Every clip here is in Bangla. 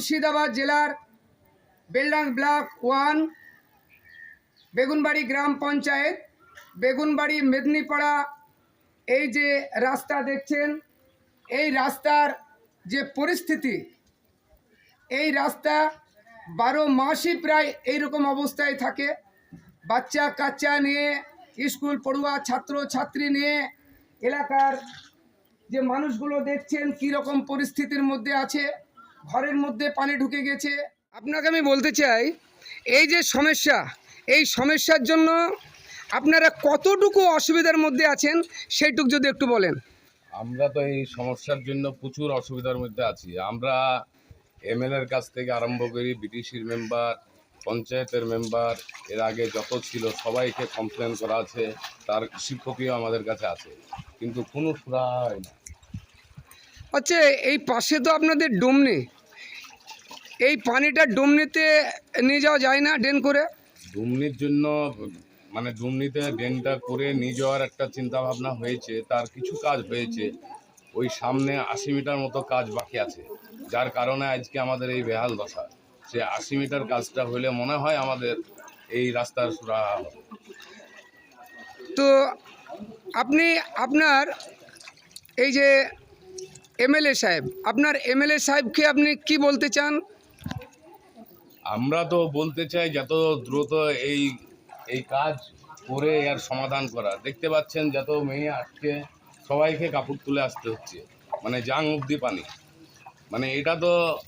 মুর্শিদাবাদ জেলার বেলডাং ব্লক ওয়ান, বেগুনবাড়ি গ্রাম পঞ্চায়েত। বেগুনবাড়ি মেদিনীপাড়া এই যে রাস্তা দেখছেন, এই রাস্তার যে পরিস্থিতি, এই রাস্তা বারো মাসই প্রায় এইরকম অবস্থায় থাকে। বাচ্চা কাচ্চা নিয়ে, স্কুল পড়ুয়া ছাত্র ছাত্রী নিয়ে, এলাকার যে মানুষগুলো দেখছেন কি রকম পরিস্থিতির মধ্যে আছে। ঘরের মধ্যে পানি ঢুকে গেছে। আপনাকে আমি বলতে চাই এই যে সমস্যা এই সমস্যার জন্য আপনারা কতটুকু অসুবিধার মধ্যে আছেন সেইটুকু যদি একটু বলেন। আমরা তো এই সমস্যার জন্য প্রচুর অসুবিধার মধ্যে আছি। আমরা এমএলএর কাছ থেকে আরম্ভ করি বিটিসির মেম্বার পঞ্চায়েতের মেম্বার এর আগে যত ছিল সবাইকে কমপ্লেন করা আছে তার শিক্ষকীয় আমাদের কাছে আছে কিন্তু কোনো সুরা হয় না। আচ্ছা এই পাশে তো আপনাদের ডোমনি। এই পানিটা ডুমনিতে নিয়ে যাওয়া যায় না ড্রেন করে? ডুমনির জন্য মানে ডুমনিতে ড্রেনটা করে নিয়ে যাওয়ার একটা চিন্তা ভাবনা হয়েছে তার কিছু কাজ হয়েছে। ওই সামনে আশি মিটার মতো কাজ বাকি আছে যার কারণে আজকে আমাদের এই বেহাল দশা। সে আশি মিটার কাজটা হলে মনে হয় আমাদের এই রাস্তার সুরাহা। তো আপনি আপনার এই যে এমএলএ সাহেব আপনার এমএলএ সাহেবকে আপনি কি বলতে চান? আমরা তো বলতে চাই যত দ্রুত এই এই কাজ করে এর সমাধান করা। দেখতে পাচ্ছেন যত মেয়ে আজকে সবাইকে কাপড় তুলে আসতে হচ্ছে। মানে জাং অবধি পানি। মানে এটা তো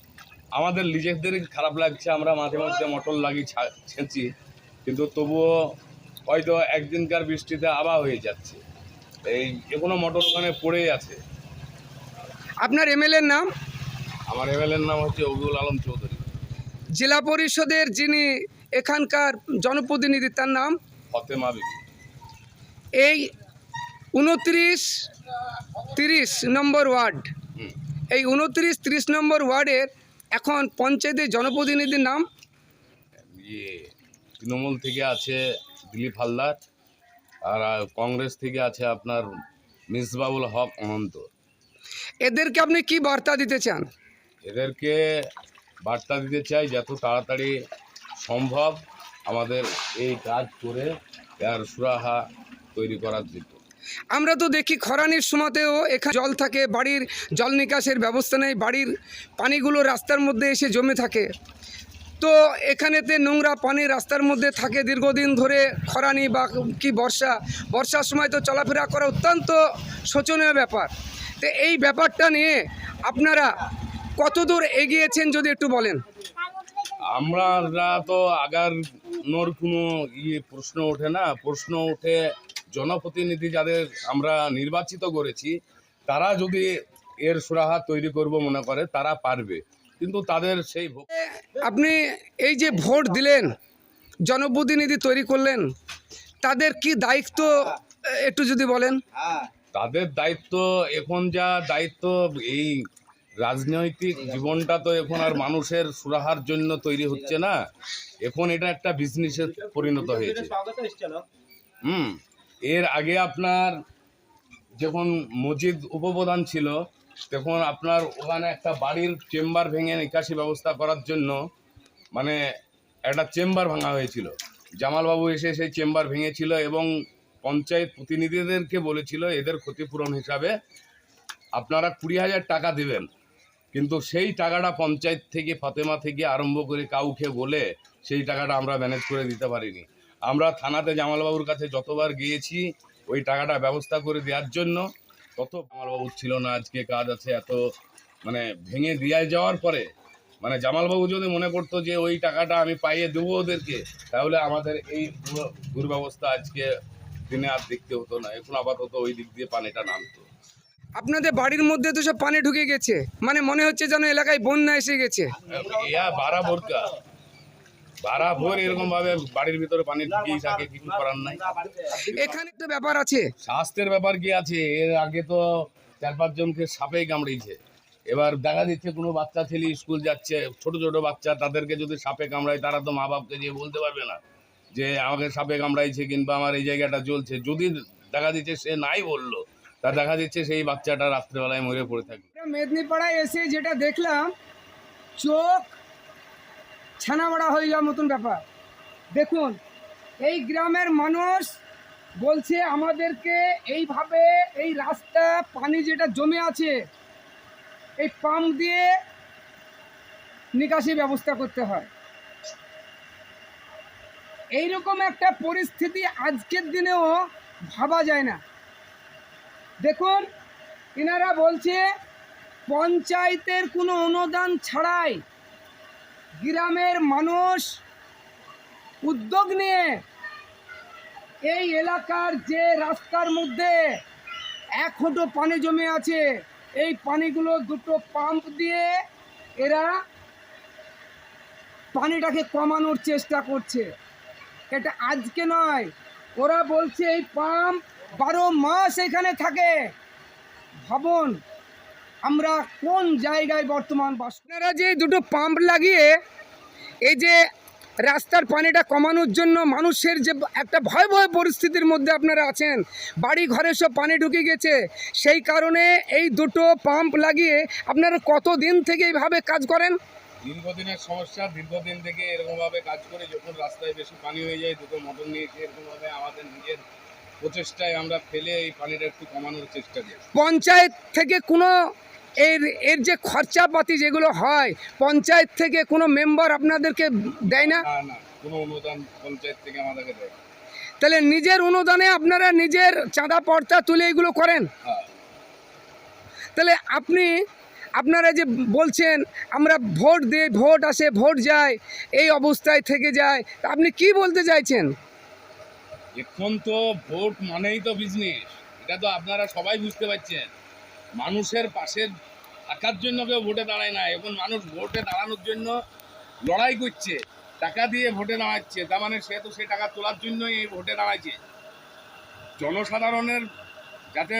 আমাদের নিজেদেরই খারাপ লাগছে আমরা মাঝে মাঝে মোটর লাগি ছা- ছেঁচি কিন্তু তবুও হয়তো একদিনকার বৃষ্টিতে আবার হয়ে যাচ্ছে। এই যে কোনো মোটর ওখানে পড়েই আছে। আপনার এমএলএর নাম? আমার এমএলএর নাম হচ্ছে অবুল আলম চৌধুরী। জেলা পরিষদের যিনি এখানকার জনপ্রতিনিধি তার নাম? এই উনত্রিশ তিরিশ নম্বর ওয়ার্ড। এই উনত্রিশ তিরিশ নম্বর ওয়ার্ডের এখন পঞ্চায়েতের জনপ্রতিনিধির নাম? ইয়ে তৃণমূল থেকে আছে দিলীপ হালদার আর কংগ্রেস থেকে আছে আপনার মিসবাউল হক অনন্ত এদেরকে আপনি কি বার্তা দিতে চান? এদেরকে বার্তা দিতে চাই যত তাড়াতাড়ি সম্ভব আমাদের এই কাজ করে এর সুরাহা তৈরি করার জন্য। আমরা তো দেখি খরানির সময়তেও এখানে জল থাকে, বাড়ির জল নিকাশের ব্যবস্থা নেই, বাড়ির পানিগুলো রাস্তার মধ্যে এসে জমে থাকে। তো এখানেতে নোংরা পানি রাস্তার মধ্যে থাকে দীর্ঘদিন ধরে খরানি বা কি বর্ষা। বর্ষার সময় তো চলাফেরা করা অত্যন্ত শোচনীয় ব্যাপার। তো এই ব্যাপারটা নিয়ে আপনারা কতদূর এগিয়েছেন যদি একটু বলেন? আমরা তো আগার নোর কোনো ইয়ে প্রশ্ন ওঠে না। প্রশ্ন ওঠে জনপ্রতিনিধি যাদের আমরা নির্বাচিত করেছি তারা যদি এর সুরাহা তৈরি করব মনে করে তারা পারবে। কিন্তু তাদের সেই আপনি এই যে ভোট দিলেন জনপ্রতিনিধি তৈরি করলেন তাদের কি দায়িত্ব একটু যদি বলেন? তাদের দায়িত্ব এখন যা দায়িত্ব এই রাজনৈতিক জীবনটা তো এখন আর মানুষের সুরাহার জন্য তৈরি হচ্ছে না। এখন এটা একটা বিজনেসে পরিণত হয়েছে। হুম, এর আগে আপনার যখন মসজিদ উপপ্রধান ছিল, তখন আপনার ওখানে একটা বাড়ির চেম্বার ভেঙে নিকাশি ব্যবস্থা করার জন্য মানে একটা চেম্বার ভাঙা হয়েছিল। জামালবাবু এসে সেই চেম্বার ভেঙেছিল এবং পঞ্চায়েত প্রতিনিধিদেরকে বলেছিল, এদের ক্ষতিপূরণ হিসাবে আপনারা কুড়ি হাজার টাকা দেবেন। কিন্তু সেই টাকাটা পঞ্চায়েত থেকে, ফাতেমা থেকে আরম্ভ করে কাউকে বলে সেই টাকাটা আমরা ম্যানেজ করে দিতে পারিনি। আমরা থানাতে জামালবাবুর কাছে যতবার গিয়েছি, ওই টাকাটা ব্যবস্থা করে দেওয়ার জন্য তত জামালবাবু ছিল না। আজকে কাজ আছে, এত মানে ভেঙে দিয়ে যাওয়ার পরে মানে জামালবাবু যদি মনে করতো যে ওই টাকাটা আমি পাইয়ে দেবো ওদেরকে, তাহলে আমাদের এই দুর্ব্যবস্থা আজকে দিনে আর দেখতে হতো না। এখন আপাতত ওই দিক দিয়ে পানিটা নামতো। আপনাদের বাড়ির মধ্যে তো সব পানি ঢুকে গেছে। মানে মনে হচ্ছে যেন এলাকায় বন্যা এসে গেছে। ভোরকা। ভোর এরকম ভাবে বাড়ির ভিতরে পানি থাকে কিছু করার নাই। এখানে তো ব্যাপার আছে। স্বাস্থ্যের ব্যাপার কি আছে? এর আগে তো চার পাঁচজনকে এবার দেখা দিচ্ছে কোনো বাচ্চা ছেলে স্কুল যাচ্ছে ছোট ছোট বাচ্চা তাদেরকে যদি সাপে কামড়ায় তারা তো মা বাপকে গিয়ে বলতে পারবে না যে আমাকে সাপে কামড়াইছে কিংবা আমার এই জায়গাটা জ্বলছে। যদি দেখা দিচ্ছে সে নাই বলল তা দেখা দিচ্ছে সেই বাচ্চাটা রাত্রেবেলায় মরে পড়ে থাকবে মেদিনীপাড়ায় এসে যেটা দেখলাম, চোখ ছানাবড়া হয়ে যাওয়ার মতন ব্যাপার। দেখুন, এই গ্রামের মানুষ বলছে আমাদেরকে এইভাবে এই রাস্তা, পানি যেটা জমে আছে, এই পাম্প দিয়ে নিকাশি ব্যবস্থা করতে হয়। এইরকম একটা পরিস্থিতি আজকের দিনেও ভাবা যায় না। দেখুন এনারা বলছে, পঞ্চায়েতের কোনো অনুদান ছাড়াই গ্রামের মানুষ উদ্যোগ নিয়ে এই এলাকার যে রাস্তার মধ্যে এক ফুটো পানি জমে আছে, এই পানিগুলো দুটো পাম্প দিয়ে এরা পানিটাকে কমানোর চেষ্টা করছে। এটা আজকে নয়, ওরা বলছে এই পাম্প বারো মাস এখানে থাকে। ভাবুন, আমরা কোন জায়গায় বর্তমান বাস আপনারা যে দুটো পাম্প লাগিয়ে এই যে রাস্তার পানিটা কমানোর জন্য মানুষের যে একটা ভয় ভয় পরিস্থিতির মধ্যে আপনারা আছেন বাড়ি ঘরে সব পানি ঢুকে গেছে, সেই কারণে এই দুটো পাম্প লাগিয়ে আপনারা কত দিন থেকে এইভাবে কাজ করেন? দীর্ঘদিনের সমস্যা, দীর্ঘদিন থেকে এরকমভাবে কাজ করে যখন রাস্তায় বেশি পানি হয়ে যায়, দুটো মোটর নিয়েছি এরকমভাবে আমাদের নিজের প্রচেষ্টায় আমরা ফেলে এই পানিটা একটু কমানোর চেষ্টা করি। পঞ্চায়েত থেকে কোনো এর এর যে খরচাপাতি যেগুলো হয় পঞ্চায়েত থেকে কোনো মেম্বার আপনাদেরকে দেয় না? কোনো অনুদান পঞ্চায়েত থেকে আমাদেরকে দেয় তাহলে নিজের অনুদানে আপনারা নিজের চাঁদা পর্চা তুলে এগুলো করেন? হ্যাঁ। তাহলে আপনি আপনারা যে বলছেন আমরা ভোট দিই ভোট আসে ভোট যায় এই অবস্থায় থেকে যায় আপনি কি বলতে চাইছেন? এখন তো ভোট মানেই তো বিজনেস এটা তো আপনারা সবাই বুঝতে পারছেন। মানুষের পাশে থাকার জন্য কেউ ভোটে দাঁড়ায় না এখন মানুষ ভোটে দাঁড়ানোর জন্য লড়াই করছে, টাকা দিয়ে ভোটে দাঁড়াচ্ছে। তার মানে সে তো সে টাকা তোলার জন্যই এই ভোটে দাঁড়াচ্ছে জনসাধারণের যাতে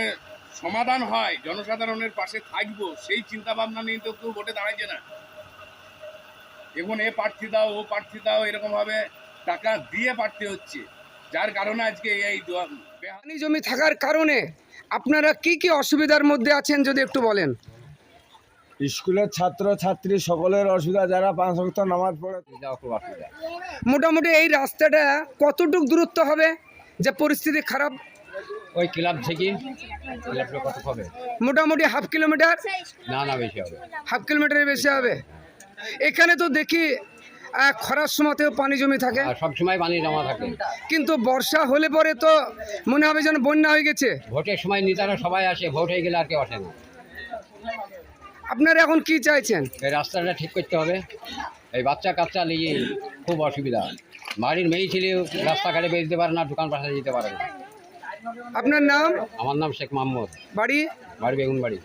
সমাধান হয়, জনসাধারণের পাশে থাকব, সেই চিন্তা ভাবনা নিয়ে তো কেউ ভোটে দাঁড়াইছে না। এখন এ প্রার্থী দাও ও প্রার্থী দাও এরকমভাবে টাকা দিয়ে প্রার্থী হচ্ছে। যার কারণে আজকে এই পানি জমি থাকার কারণে আপনারা কি কি অসুবিধার মধ্যে আছেন যদি একটু বলেন? স্কুলের ছাত্র ছাত্রী সকলের অসুবিধা যারা পাঁচ ভক্ত নামাজ পড়ে যাও খুব অসুবিধা। মোটামুটি এই রাস্তাটা কতটুক দূরত্ব হবে যে পরিস্থিতি খারাপ? ওই ক্লাব থেকে ক্লাবটা কত হবে? মোটামুটি হাফ কিলোমিটার? না না বেশি হবে। হাফ কিলোমিটারের বেশি হবে। এখানে তো দেখি খরার সময়তেও পানি জমে থাকে। সবসময় পানি জমা থাকে। কিন্তু বর্ষা হলে পরে তো মনে হবে যেন বন্যা হয়ে গেছে। ভোটের সময় নেতারা সবাই আসে ভোট হয়ে গেলে আর কেউ আসে না। আপনারা এখন কি চাইছেন? এই রাস্তাটা ঠিক করতে হবে। এই বাচ্চা কাচ্চা নিয়ে খুব অসুবিধা। বাড়ির মেয়ে ছেলে রাস্তাঘাটে বেরোতে পারে না দোকান পাশে যেতে পারে না। আপনার নাম? আমার নাম শেখ মাহমুদ। বাড়ি? বাড়ি বেগুন বাড়ি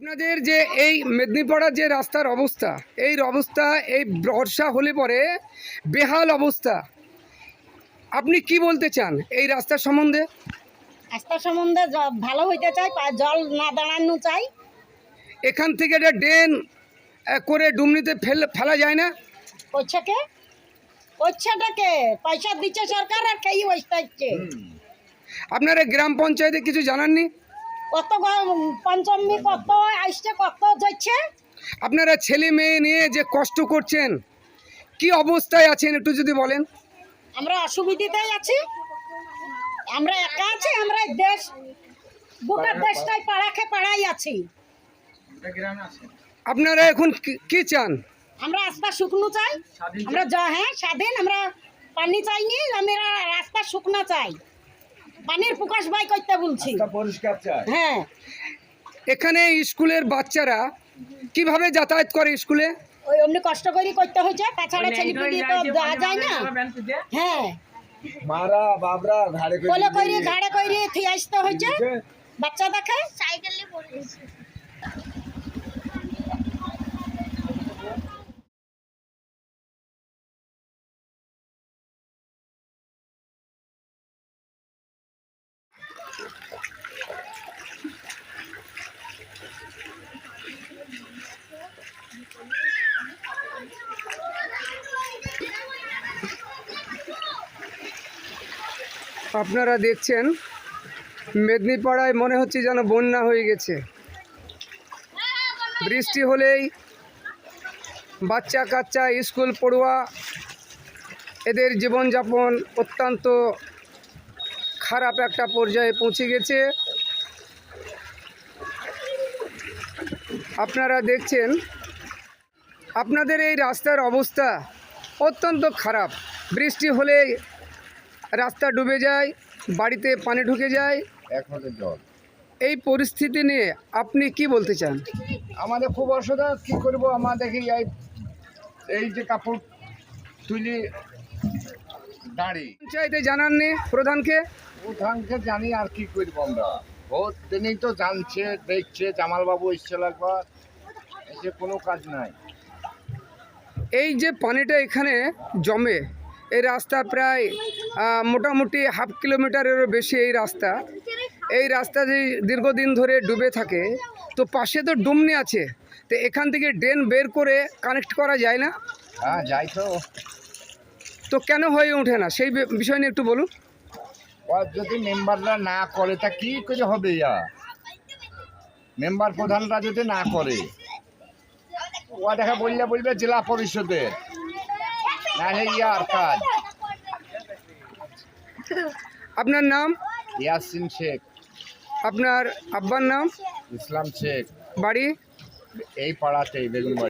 আপনাদের যে এই মেদিনীপাড়ার যে রাস্তার অবস্থা এই অবস্থা এই বর্ষা হলে পরে বেহাল অবস্থা। আপনি কি বলতে চান এই রাস্তার সম্বন্ধে? রাস্তা সম্বন্ধে ভালো হইতে চাই জল না দাঁড়ানো চাই। এখান থেকে এটা ড্রেন করে ডুমনিতে ফেল ফেলা যায় না? করছে কে? করছেটা কে? পয়সা দিচ্ছে সরকার আর খেয়ে বসতে আপনারা গ্রাম পঞ্চায়েতে কিছু জানাননি? কত পঞ্চমী কত আসছে কত যাচ্ছে? আপনারা ছেলে মেয়ে নিয়ে যে কষ্ট করছেন কি অবস্থায় আছেন একটু যদি বলেন? আমরা অসুবিধাতেই আছি। আমরা একা আছি আমরা দেশ গোটা দেশটাই পাড়াকে পাড়াই আছি। আপনারা এখন কি- চান? আমরা রাস্তা শুকনো চাই। আমরা জ- হ্যাঁ স্বাধীন আমরা পানি চাইনি আমরা রাস্তা শুকনো চাই। পানির প্রকাশ ভাই করতে বলছি। হ্যাঁ। এখানে স্কুলের বাচ্চারা কীভাবে যাতায়াত করে স্কুলে? ওই অমনি কষ্ট করে করতে হয়েছে তাছাড়া ছেলে পিলি তো যাওয়া যায় না। হ্যাঁ। মারা বাবরা ঘাড়ে করে ঘাড়ে করে থিয়ে আসতে হয়েছে। বাচ্চা দেখে? আপনারা দেখছেন, মেদিনীপাড়ায় মনে হচ্ছে যেন বন্যা হয়ে গেছে। বৃষ্টি হলেই বাচ্চা কাচ্চা স্কুল পড়ুয়া, এদের জীবনযাপন অত্যন্ত খারাপ একটা পর্যায়ে পৌঁছে গেছে। আপনারা দেখছেন, আপনাদের এই রাস্তার অবস্থা অত্যন্ত খারাপ। বৃষ্টি হলে রাস্তা ডুবে যায় বাড়িতে পানি ঢুকে যায়। এক হাজার জল। এই পরিস্থিতি নিয়ে আপনি কি বলতে চান? আমাদের খুব অসুবিধা কি করব? আমাদের এই এই যে কাপড় তুলি দাঁড়ি। পঞ্চায়েতে জানাননি প্রধানকে? প্রধানকে জানি আর কি করব আমরা। বহুত দিনই তো জানছে দেখছে জামালবাবু এসছিল একবার। এসে কোনো কাজ নাই। এই যে পানিটা এখানে জমে এই রাস্তা প্রায় মোটামুটি হাফ কিলোমিটারেরও বেশি এই রাস্তা। এই রাস্তা যে দীর্ঘদিন ধরে ডুবে থাকে তো পাশে তো ডুমনি আছে। তো এখান থেকে ড্রেন বের করে কানেক্ট করা যায় না? হ্যাঁ যাই তো। তো কেন হয়ে ওঠে না? সেই বিষয় নিয়ে একটু বলুন। যদি মেম্বাররা না করে তা কি করে হবে ইয়া? মেম্বার প্রধানরা যদি না করে ও দেখা বললে বলবে জেলা পরিষদের। আপনার নাম? ইয়াসিন শেখ। আপনার আব্বার নাম? ইসলাম শেখ। বাড়ি? এই পাড়াতেই বেগুনবাড়ি